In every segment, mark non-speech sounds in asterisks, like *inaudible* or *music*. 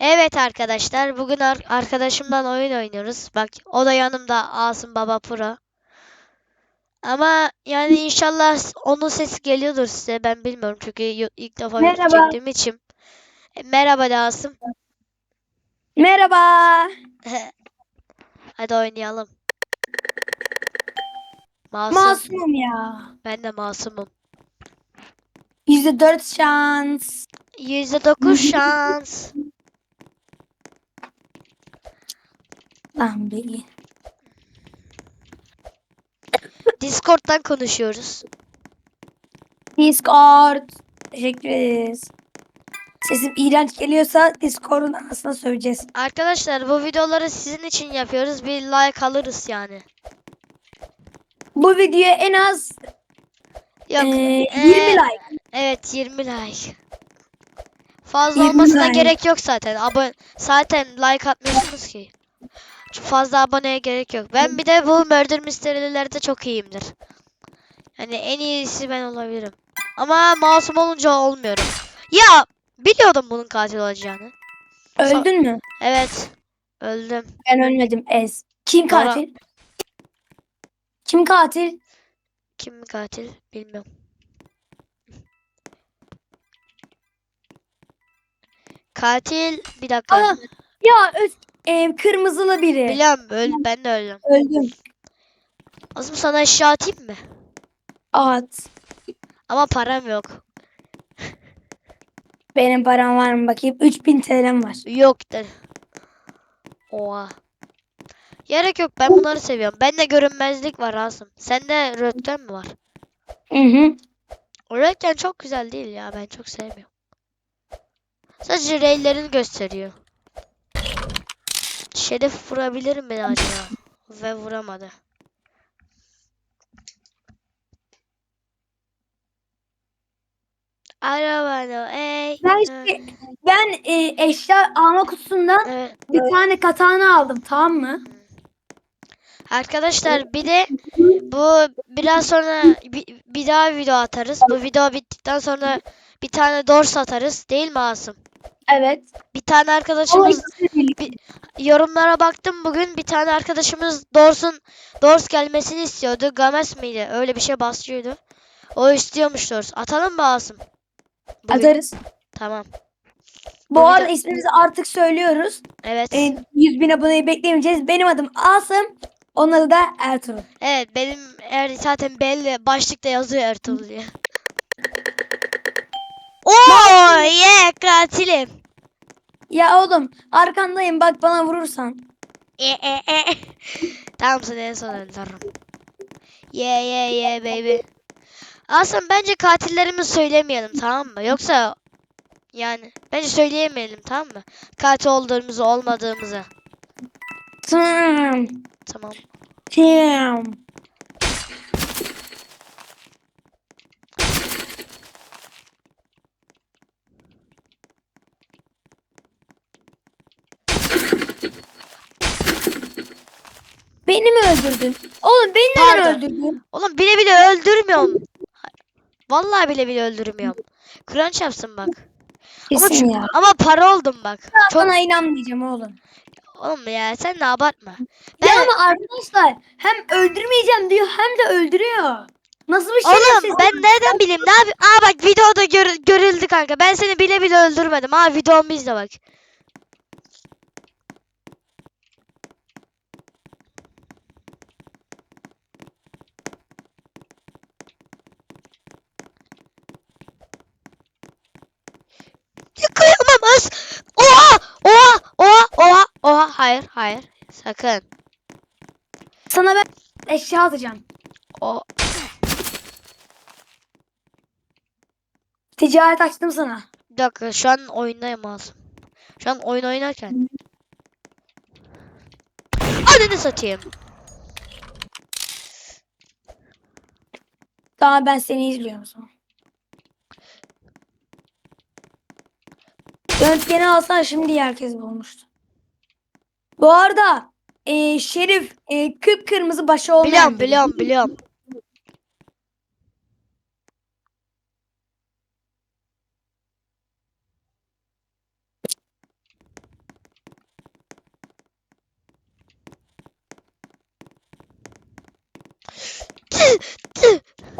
Evet arkadaşlar bugün ar- arkadaşımdan oyun oynuyoruz. Bak o da yanımda Asım Baba Pro. Ama yani inşallah onun sesi geliyordur size. Ben bilmiyorum çünkü ilk defa Merhaba. çektiğim için. E, merhaba de Asım. Merhaba. *laughs* Hadi oynayalım. Masum. Masumum ya. Ben de masumum. Yüzde dört şans. %9 *laughs* şans. Lan bir. Discord'dan konuşuyoruz. Discord. Teşekkür ederiz. Sesim iğrenç geliyorsa Discord'un anasına söyleyeceğiz. Arkadaşlar bu videoları sizin için yapıyoruz. Bir like alırız yani. Bu videoya en az Yok. eee, 20 eee, like. Evet 20 like. Fazla 20 olmasına like. gerek yok zaten. Abone zaten like atmıyorsunuz ki. Fazla aboneye gerek yok. Ben bir de bu murder mystery'lerde çok iyiyimdir. Yani en iyisi ben olabilirim. Ama masum olunca olmuyorum. Ya biliyordum bunun katil olacağını. Öldün mü? Evet. Öldüm. Ben ölmedim Ez. Kim Bana- katil? Kim katil? Kim katil bilmiyorum. Katil bir dakika. Aa, ya öz, eee, kırmızılı biri. Biliyorum öl ben de öldüm. Öldüm. Azım sana eşya atayım mı? At. Ama param yok. Benim param var mı bakayım? 3000 TL'm var. Yok de. Oha. Gerek yok ben bunları seviyorum. Bende görünmezlik var Asım. Sende röntgen mi var? Hı hı. O röntgen çok güzel değil ya ben çok sevmiyorum. Sadece reylerini gösteriyor. Şerif vurabilir mi acaba? Ve vuramadı. Arabano ey. Ben şey- Ben e, eşya alma kutusundan Evet. bir tane katana aldım tamam mı? Arkadaşlar bir de bu biraz sonra bir, bir daha video atarız. Bu video bittikten sonra bir tane dors atarız. Değil mi Asım? Evet. Bir tane arkadaşımız birlikte. yorumlara baktım bugün bir tane arkadaşımız Dors'un Dors gelmesini istiyordu. Games miydi? Öyle bir şey basıyordu. O istiyormuş Dors. Atalım mı Asım? Bugün. Atarız. Tamam. Bu Bu arada ismimizi artık söylüyoruz. Evet. E, 100 bin aboneyi beklemeyeceğiz. Benim adım Asım. Onun adı da Ertuğrul. Evet benim er, zaten belli başlıkta yazıyor Ertuğrul diye. *laughs* Oo yeah katilim. Ya oğlum arkandayım bak bana vurursan. E, e, e. *laughs* tamam seni en son öldürürüm. Yeah yeah yeah baby. Aslında bence katillerimizi söylemeyelim tamam mı? Yoksa yani bence söyleyemeyelim tamam mı? Katil olduğumuzu olmadığımızı. Tamam. Tamam. Tamam. Öldürdün? Oğlum beni neden Pardon. öldürdün? Oğlum bile bile öldürmüyorum. Vallahi bile bile öldürmüyorum. Kur'an çarpsın bak. Ama, Kesin ço- ya. ama para oldum bak. Çok Sana inanmayacağım oğlum. oğlum ya sen ne abartma. Ya Ben ama arkadaşlar hem öldürmeyeceğim diyor hem de öldürüyor. Nasıl bir şey Oğlum ben nereden bileyim ne yapayım? Aa bak videoda gör- görüldü kanka. Ben seni bile bile öldürmedim. Ha videomu izle bak. Az. Oha! Oha! Oha! Oha! Oha! Hayır, hayır. Sakın. Sana ben eşya atacağım. O Ticaret açtım sana. bir dakika şu an oyundayım az. Şu an oyun oynarken. Ananı satayım. Daha ben seni izliyorum o Röntgeni alsan şimdi herkes bulmuştu. Bu arada e, Şerif e, kıpkırmızı başı olmayan. Biliyorum biliyorum biliyorum.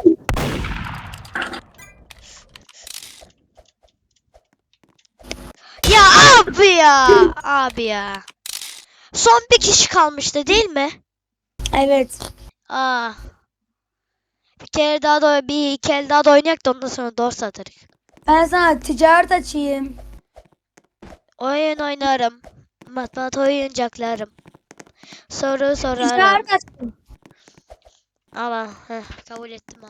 *laughs* Abi ya. Abi ya. Son bir kişi kalmıştı değil mi? Evet. Aa. Bir kere daha da bir iki el daha da oynayak da ondan sonra doğru satarız. Ben sana ticaret açayım. Oyun oynarım. Mat mat oyuncaklarım. Soru sorarım. Ticaret açayım. Ama heh, kabul ettim ha.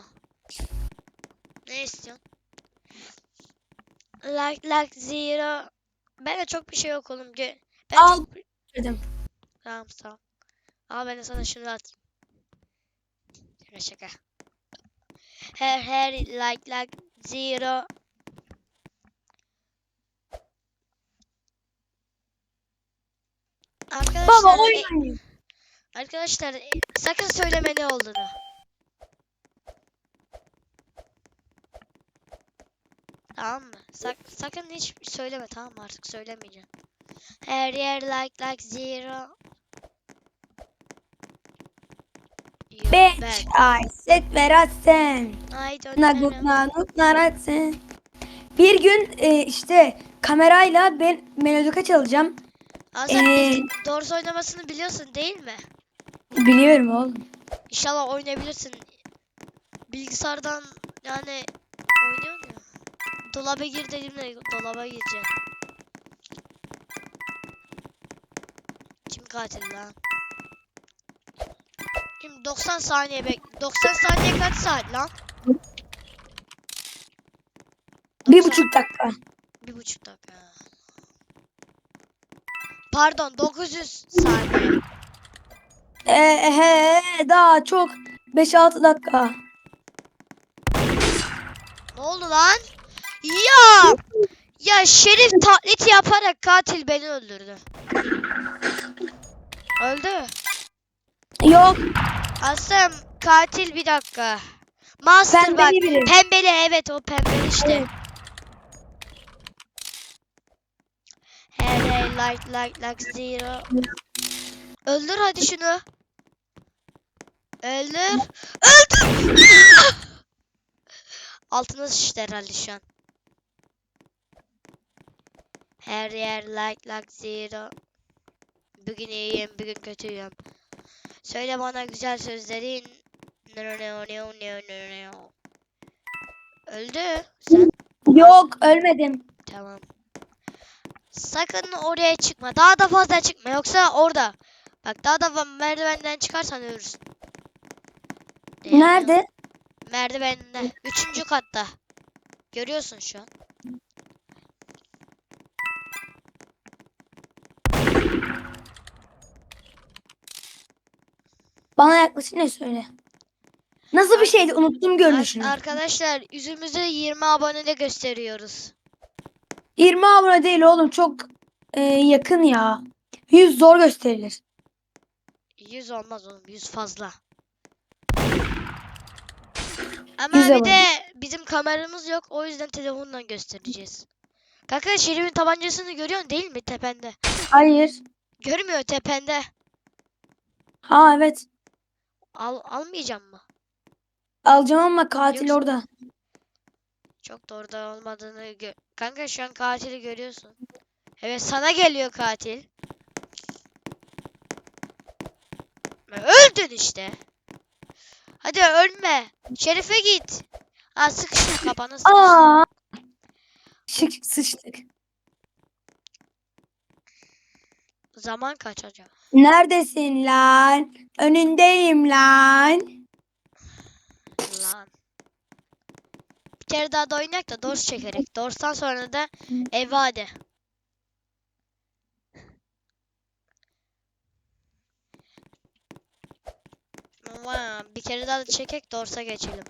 Ne istiyorsun? Like like zero. Bende çok bir şey yok oğlum. Ge- Ben Al. çok... Dedim. Tamam tamam. Ama ben de sana şunu atayım. Şaka şaka. Her her like like zero. Arkadaşlar, Baba e- oynayayım. arkadaşlar e, sakın söyleme ne olduğunu. Tamam mı? Sak- sakın hiç söyleme tamam mı? Artık söylemeyeceğim. Her yer like like zero. You Bitch. I sit veratsen. I don't Nagut know. nagut naratsen. Bir gün e, işte kamerayla ben melodika çalacağım. Azam Ee, doğrusu oynamasını biliyorsun değil mi? Biliyorum oğlum. İnşallah oynayabilirsin. Bilgisayardan yani oynuyor? Dolaba gir dediğimde dolaba gireceğim. Kim katil lan? Şimdi 90 saniye bek. 90 saniye kaç saat lan? Bir 90 buçuk dakika. Bir buçuk dakika. Pardon 900 saniye. Ee, he, daha çok 5-6 dakika. Ne oldu lan? Ya! Ya Şerif taklit yaparak katil beni öldürdü. Öldü. Yok Aslım katil bir dakika. Master Pembeli bak. biri. Pembeli evet o pembeli işte. Evet. Hey hey like like like zero. Öldür hadi şunu. Öldür. Öldür. Altına sıçtı herhalde şu an. Her yer like like zero. Bugün iyiyim, bugün kötüyüm. Söyle bana güzel sözlerin. No, no, no, no, no, no, no. Öldü. Sen yok ölmedim. Tamam. Sakın oraya çıkma. Daha da fazla çıkma. Yoksa orada. Bak daha da merdivenden çıkarsan ölürsün. Yani Nerede? Merdivende. Üçüncü katta. Görüyorsun şu an. Bana yaklaşınca söyle. Nasıl bir şeydi? Unuttum görünüşünü. arkadaşlar yüzümüzü 20 abonede gösteriyoruz. 20 abone değil oğlum çok e, yakın ya. 100 zor gösterilir. 100 olmaz oğlum. 100 fazla. Ama 100 bir abone. de bizim kameramız yok. O yüzden telefonla göstereceğiz. Kanka Şerif'in tabancasını görüyorsun değil mi tepende? Hayır. Görmüyor tepende. Ha evet. Al almayacağım mı? Alacağım ama katil Yoksa- orada. Çok da orada olmadığını gö- Kanka şu an katili görüyorsun. Evet sana geliyor katil. Öldün işte. Hadi ölme. Şerife git. Aa sıkıştım kapana sıkıştım. Aa. Şık sıçtık. Zaman kaç acaba? Neredesin lan? Önündeyim lan. Lan. Bir kere daha da oynayak da dors çekerek. Dorstan sonra da hadi. Ama bir kere daha da çekek dorsa geçelim.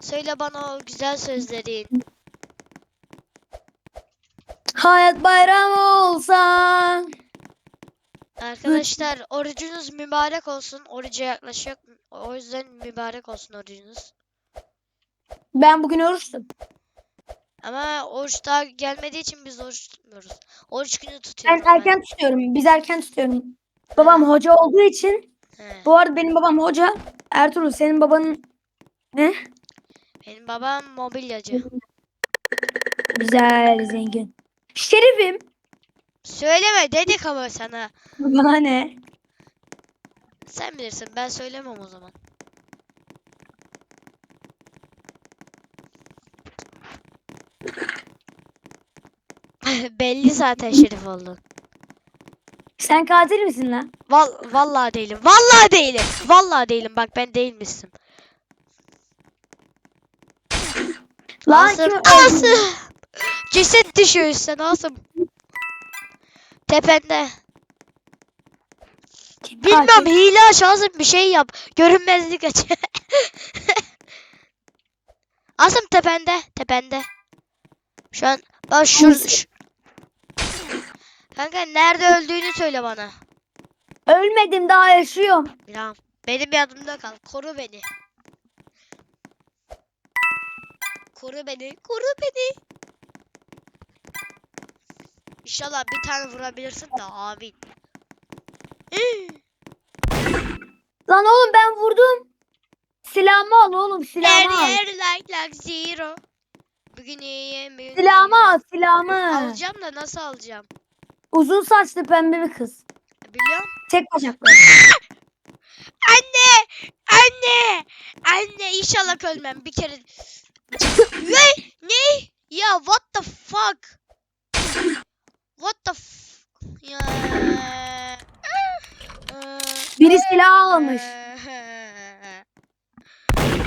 Söyle bana o güzel sözlerin. Hayat bayramı olsa. Arkadaşlar orucunuz mübarek olsun. Oruca yaklaşıyor. O yüzden mübarek olsun orucunuz. Ben bugün oruçtum. Ama oruç daha gelmediği için biz oruç tutmuyoruz. Oruç günü tutuyorum Ben erken tutuyorum. Biz erken tutuyorum. Babam hoca olduğu için. he. Bu arada benim babam hoca. Ertuğrul senin babanın ne? Benim babam mobilyacı. Güzel zengin. Şerifim. Söyleme dedik ama sana. Bana ne? Sen bilirsin ben söylemem o zaman. *laughs* Belli zaten şerif oldun. Sen katil misin lan? Val vallahi değilim. Vallahi değilim. Vallahi değilim. Bak ben değilmişsin. Lan Asım. kim Asım. Ceset düşüyor üstten Asım. Tepende. Bilmem hile aç Asım bir şey yap. Görünmezlik aç. *laughs* Asım tepende. Tepende. Şu an bak şu, Kanka nerede öldüğünü söyle bana. Ölmedim daha yaşıyorum. Tamam. Benim yanımda kal. Koru beni. Koru beni. Koru beni. İnşallah bir tane vurabilirsin de abi. Lan oğlum ben vurdum. Silahımı al oğlum silahımı al. Her like like zero. Bugün iyiyim. Bugün Silahımı iyiyim. al silahımı. Alacağım da nasıl alacağım? Uzun saçlı pembe bir kız. Biliyorum. Tek bacaklı. *laughs* Anne! Anne! Anne inşallah ölmem bir kere. *laughs* ne? Ne? Ya what the fuck? What the f... Ya. Biri silah almış.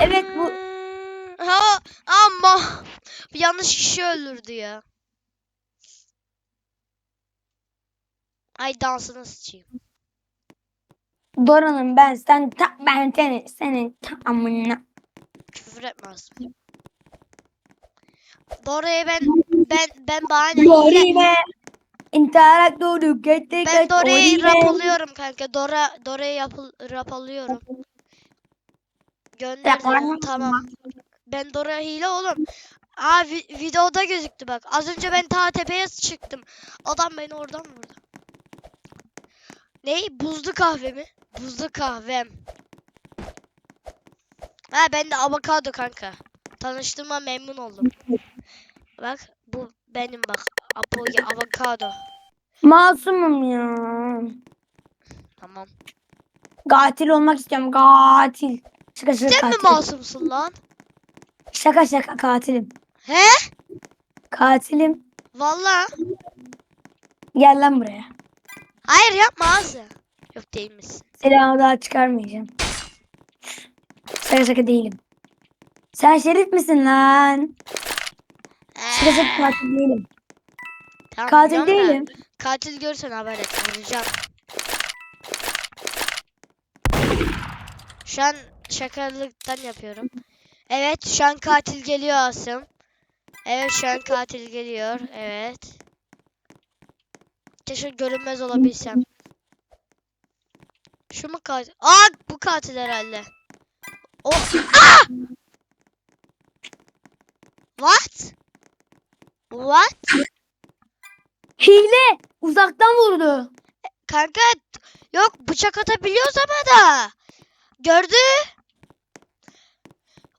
Evet bu Ha ama yanlış kişi öldürdü ya. Ay dansını sıçayım. Dora'nın ben sen ta ben seni senin tamamına. Küfür etme Asım. Dora'ya ben ben ben bahane Dorime. İntihar doğru gitti Ben Dora'yı rapalıyorum kanka. Dora Dora'yı yapıl rapalıyorum. Gönderdim. Tamam. Ben Dora hile oğlum. Aa vi- videoda gözüktü bak. Az önce ben ta tepeye çıktım. Adam beni oradan vurdu. Ney? Buzlu kahve mi? Buzlu kahvem. Ha ben de avokado kanka. Tanıştığıma memnun oldum. Bak bu benim bak. Apo ya avokado. Masumum ya. Tamam. Katil olmak istiyorum. Katil. Şaka şaka Sen mi katilim. masumsun lan? Şaka şaka katilim. He? Katilim. Vallahi. Gel lan buraya. Hayır yapma Azra. Yok değil misin? Silahımı daha çıkarmayacağım. Şaka şaka değilim. Sen şerif misin lan? Şaka şaka katil değilim. Tamam, Katil biliyorum da, değilim. Katil görsen haber et. Vuracağım. Şu an şakalıktan yapıyorum. Evet şu an katil geliyor Asım. Evet şu an katil geliyor. Evet. Keşke görünmez olabilsem. Şu mu katil? Aa bu katil herhalde. O Aa! What? What? Hile. Uzaktan vurdu. Kanka yok bıçak atabiliyoruz ama da. Gördü.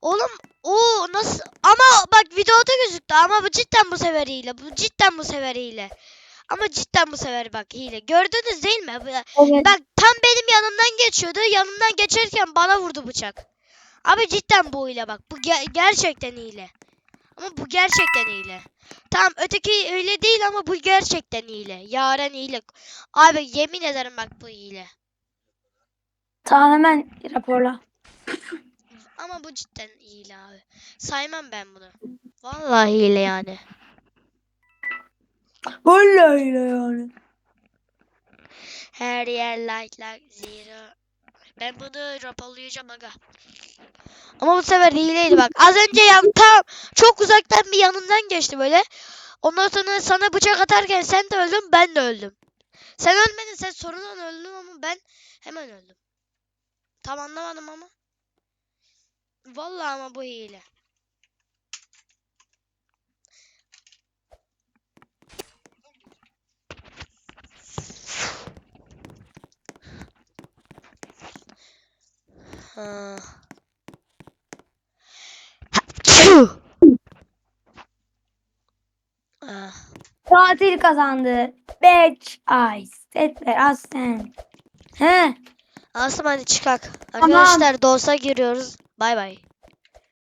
Oğlum o nasıl ama bak videoda gözüktü ama bu cidden bu sefer hile. Bu cidden bu sefer hile. Ama cidden bu sefer bak hile. Gördünüz değil mi? Evet. Bak tam benim yanımdan geçiyordu. Yanımdan geçerken bana vurdu bıçak. Abi cidden bu hile bak. Bu ge- gerçekten hile. Ama bu gerçekten hile. Tamam öteki öyle değil ama bu gerçekten hile. Yaren hile. Abi yemin ederim bak bu hile. Tamam hemen raporla. Ama bu cidden hile abi. Saymam ben bunu. Vallahi hile yani. Vallahi hile yani. Her yer light like zero. Ben bunu raporlayacağım aga. Ama bu sefer hileydi bak. Az önce yan tam çok uzaktan bir yanından geçti böyle. Ondan sonra sana bıçak atarken sen de öldün ben de öldüm. Sen ölmedin sen sonradan öldün ama ben hemen öldüm. Tam anlamadım ama. Vallahi ama bu hile. Ha. Ah. Katil kazandı. Batch Eyes. Setler Aslen. He. Asım hadi çıkak. Tamam. Arkadaşlar DOS'a giriyoruz. Bay bay.